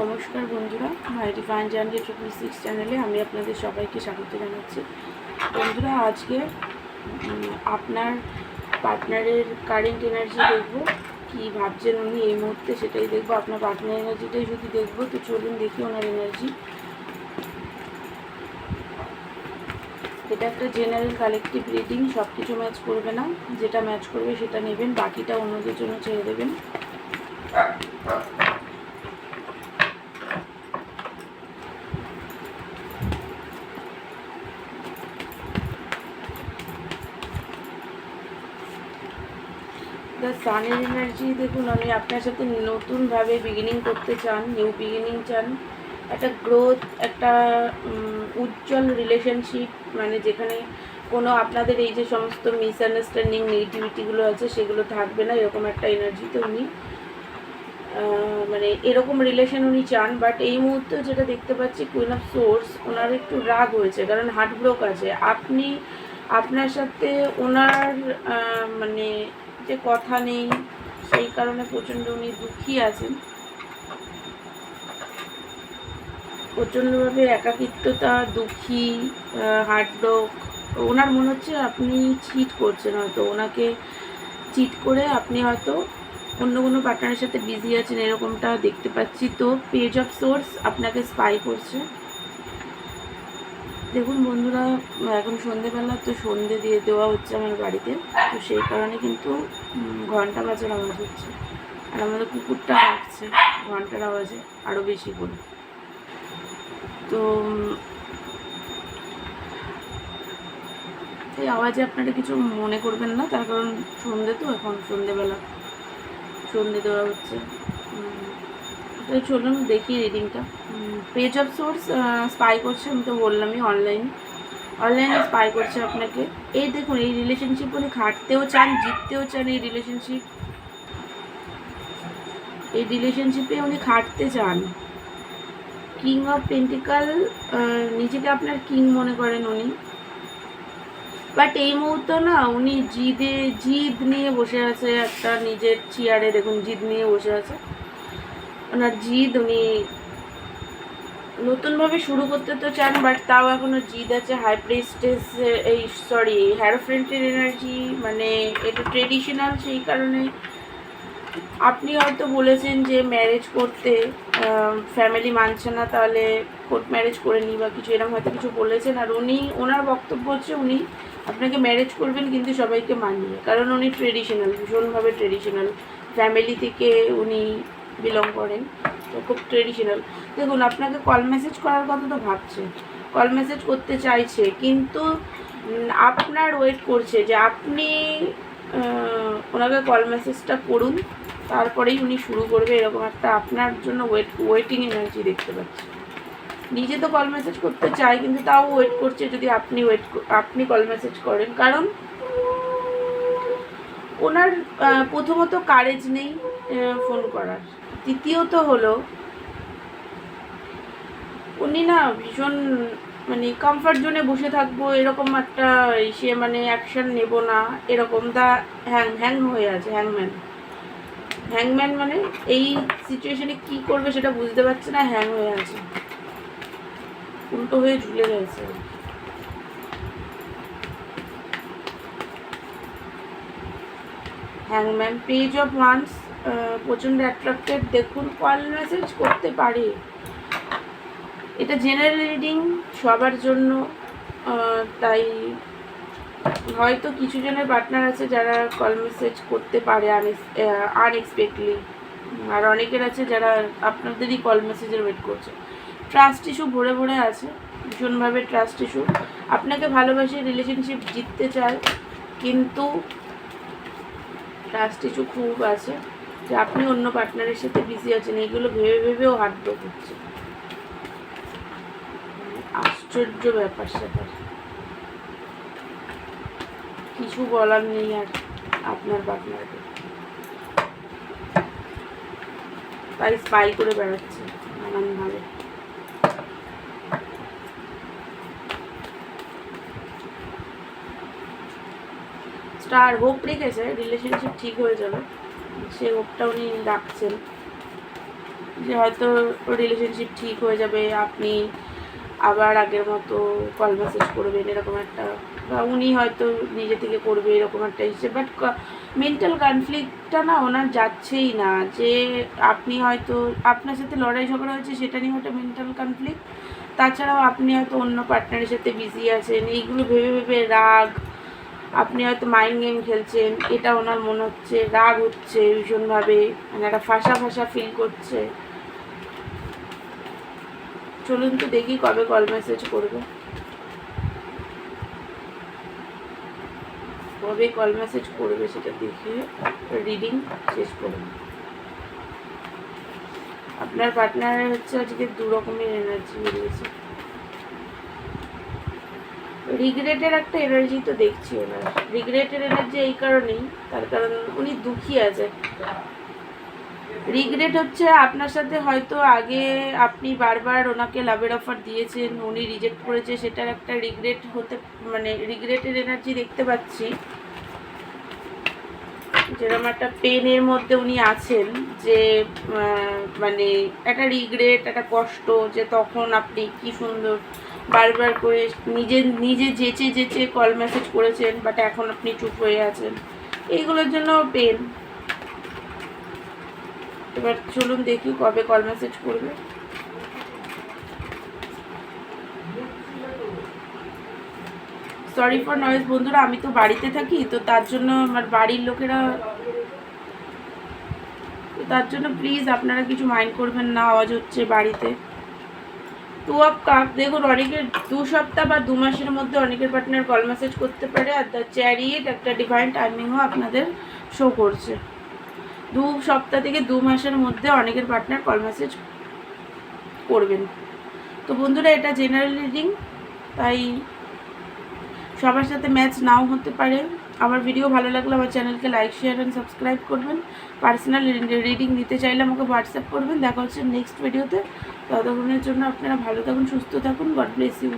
নমস্কার বন্ধুরা my divine journey triple six চ্যানেলে আমি আপনাদের সবাইকে স্বাগত জানাচ্ছি। বন্ধুরা, আজকে আপনার পার্টনারের কারেন্ট এনার্জি দেখব, কি ভাবছেন উনি এই মুহূর্তে সেটাই দেখব, আপনার পার্টনার এনার্জিটাই যদি দেখব, তো চলুন দেখি ওনার এনার্জি এটা একটা জেনারেল কালেকটিভ রিডিং সব কিছু ম্যাচ করবে না, যেটা ম্যাচ করবে সেটা নেবেন, বাকিটা অন্যদের জন্য ছেড়ে দেবেন। দ্য সানের এনার্জি দেখুন, আমি আপনার সাথে নতুনভাবে বিগিনিং করতে চান নিউ বিগিনিং চান। একটা গ্রোথ একটা উজ্জ্বল রিলেশনশিপ মানে যেখানে কোনো আপনাদের এই যে সমস্ত মিসআন্ডারস্ট্যান্ডিং নেগেটিভিটিগুলো আছে, সেগুলো থাকবে না, এরকম একটা এনার্জিতে উনি মানে এরকম রিলেশন উনি চান। বাট এই মুহূর্তে যেটা দেখতে পাচ্ছি কুইন অফ সোর্স ওনার একটু রাগ হয়েছে, কারণ হার্ট ব্লক আছে। আপনি, আপনার সাথে ওনার মানে যে কথা নেই, সেই কারণে প্রচণ্ড উনি দুঃখী আছেন। প্রচণ্ডভাবে একাকিত্বতা, দুঃখী হার্ট ব্লক ওনার মনে হচ্ছে আপনি চিট করছেন হয়তো। ওনাকে চিট করে আপনি হয়তো অন্য কোনো পার্টনারের সাথে বিজি আছেন, এরকমটা দেখতে পাচ্ছি। তো পেজ অফ সোর্স আপনাকে স্পাই করছে। দেখুন বন্ধুরা, এখন সন্ধেবেলা, তো সন্ধে দিয়ে দেওয়া হচ্ছে আমার বাড়িতে। তো সেই কারণে কিন্তু ঘণ্টা বাজার আওয়াজ হচ্ছে। আর আমাদের কুকুরটা ডাকছে, ঘণ্টার আওয়াজে আরও বেশি করে। তো এই আওয়াজে আপনারা কিছু মনে করবেন না, তার কারণ সন্ধে তো এখন সন্ধেবেলা। সন্ধে দেওয়া হচ্ছে। তো চলুন, দেখি রিডিংটা পেজ অফ সোর্স স্পাই করছে, আমি তো বললামই অনলাইন অনলাইনে স্পাই করছে আপনাকে। এই দেখুন, এই রিলেশনশিপ উনি খাটতেও চান, জিততেও চান এই রিলেশনশিপ এই রিলেশনশিপে উনি খাটতে চান। কিং অফ পেন্টিকাল নিজেকে আপনার কিং মনে করেন উনি। বাট এই মুহূর্তে না, উনি জিদে, জিদ নিয়ে বসে আছে, একটা নিজের চেয়ারে দেখুন, জিদ নিয়ে বসে আছে। ওনার জিদ উনি নতুনভাবে শুরু করতে তো চান বাট তাও এখনও জিদ আছে। হাই প্রেস্টেস এই সরি হ্যারোফ্রেন্টের এনার্জি মানে এটা ট্রেডিশনাল সেই কারণে। আপনি হয়তো বলেছেন যে ম্যারেজ করতে ফ্যামিলি মানছে না, তাহলে কোর্ট ম্যারেজ করে নিই বা কিছু, এরকম হয়তো কিছু বলেছেন। আর উনি, ওনার বক্তব্য হচ্ছে উনি, আপনাকে ম্যারেজ করবেন কিন্তু সবাইকে মানিয়ে। কারণ উনি ট্রেডিশনাল ভীষণভাবে ট্রেডিশনাল ফ্যামিলি থেকে উনি বিলং করেন। তো খুব ট্রেডিশনাল দেখুন, আপনাকে কল মেসেজ করার কথা তো ভাবছে। কল মেসেজ করতে চাইছে, কিন্তু আপনার ওয়েট করছে যে আপনি ওনাকে কল মেসেজটা করুন, তারপরেই উনি শুরু করবে এরকম একটা আপনার জন্য ওয়েট ওয়েটিং এনার্জি দেখতে পাচ্ছি। নিজে তো কল মেসেজ করতে চাই কিন্তু তাও ওয়েট করছে যদি আপনি ওয়েট আপনি কল মেসেজ করেন। কারণ, ওনার প্রথমত কারেজ নেই ফোন করার। দ্বিতীয়ত হলো, উনি না ভীষণ মানে কমফর্ট জোনে বসে থাকব, এরকম একটা সে মানে অ্যাকশন নেব না, এরকম দা হ্যাং হ্যাং হয়ে আছে হ্যাংম্যান হ্যাংম্যান মানে এই সিচুয়েশনে কি করবে সেটা বুঝতে পারছে না হ্যাং হয়ে আছে। উল্টো হয়ে ঝুলে রয়েছে হ্যাংম্যান পেজ অফ ওয়ান্স প্রচণ্ড অ্যাট্রাক্টেড দেখুন কল মেসেজ করতে পারে। এটা জেনারেল রিডিং সবার জন্য তাই হয়তো কিছু জনের পার্টনার আছে যারা কল মেসেজ করতে পারে আনএক্সপেক্টলি আর অনেকের আছে যারা আপনাদেরই কল মেসেজের ওয়েট করছে। ট্রাস্ট ইস্যু ভরে ভরে আছে, ভীষণভাবে ট্রাস্ট ইস্যু আপনাকে ভালোবাসে রিলেশনশিপ জিততে চায়, কিন্তু ট্রাস্ট ইস্যু খুব আছে। যে আপনি অন্য পার্টনারের সাথে বিজি আছেন, এইগুলো ভেবে ভেবেও হার্ট হচ্ছে। আশ্চর্য ব্যাপার স্যাপার। কিছু বলার নেই আর আপনার পার্টনারকে তাই স্পাই করে বেড়াচ্ছে নানানভাবে স্টার হোপ রেখেছে রিলেশনশিপ ঠিক হয়ে যাবে। সে হোপটা উনি রাখছেন যে হয়তো রিলেশনশিপ ঠিক হয়ে যাবে, আপনি আবার আগের মতো কল মেসেজ করবেন, এরকম একটা বা উনি হয়তো নিজে থেকে করবে এরকম একটা হিসেবে বাট মেন্টাল কনফ্লিক্টটা না ওনার যাচ্ছেই না যে আপনি হয়তো আপনার সাথে লড়াই ঝগড়া হয়েছে, সেটা নিয়ে হয়তো মেন্টাল কনফ্লিক্ট তাছাড়াও আপনি হয়তো অন্য পার্টনারের সাথে বিজি আছেন, এইগুলো ভেবে ভেবে রাগ আপনি হয়তো মাইন্ড গেম খেলছেন, এটা ওনার মনে হচ্ছে, রাগ হচ্ছে ভীষণভাবে মানে একটা ফাঁসা ফাঁসা ফিল করছে। চলুন তো দেখি কবে কল মেসেজ করবে। কবে কল মেসেজ করবে সেটা দেখে রিডিং শেষ করুন আপনার পার্টনারের হচ্ছে আজকে দু রকমের এনার্জি বেরিয়েছে। রিগ্রেটের একটা এনার্জি তো দেখছি ওনার। রিগ্রেটের এনার্জি এই কারণেই, তার কারণ উনি দুঃখী আছে। রিগ্রেট হচ্ছে আপনার সাথে হয়তো আগে আপনি বারবার ওনাকে লাভের অফার দিয়েছেন, উনি রিজেক্ট করেছে, সেটার একটা রিগ্রেট হতে মানে রিগ্রেটের এনার্জি দেখতে পাচ্ছি। যেরকম একটা পেনের মধ্যে উনি আছেন, যে মানে একটা রিগ্রেট একটা কষ্ট, যে তখন আপনি কি সুন্দর বারবার করে নিজে নিজে যেচে যেচে কল মেসেজ করেছেন বাট এখন আপনি চুপ হয়ে আছেন। এইগুলোর জন্য পেন এবার চলুন দেখি কবে কল মেসেজ করবে। সরি ফর নয়েজ বন্ধুরা, আমি তো বাড়িতে থাকি, তো তার জন্য আমার বাড়ির লোকেরা তার জন্য প্লিজ আপনারা কিছু মাইন্ড করবেন না, আওয়াজ হচ্ছে বাড়িতে। টু অফ কাপ, দেখুন, অনেকের দু সপ্তাহ বা দু মাসের মধ্যে অনেকের পার্টনার কল মেসেজ করতে পারে, আর দ্য চ্যারিয়েট একটা ডিভাইন টাইমিংও আপনাদের শো করছে। দু সপ্তাহ থেকে দু মাসের মধ্যে অনেকের পার্টনার কল মেসেজ করবেন। তো বন্ধুরা, এটা জেনারেল রিডিং তাই সবার সাথে ম্যাচ নাও হতে পারে। আমার ভিডিও ভালো লাগলে আমার চ্যানেলকে লাইক শেয়ার অ্যান্ড সাবস্ক্রাইব করবেন। পার্সোনাল রিডিং নিতে চাইলে আমাকে হোয়াটসঅ্যাপ করবেন। দেখা হচ্ছে নেক্সট ভিডিওতে ততক্ষণের জন্য আপনারা ভালো থাকুন, সুস্থ থাকুন। God bless you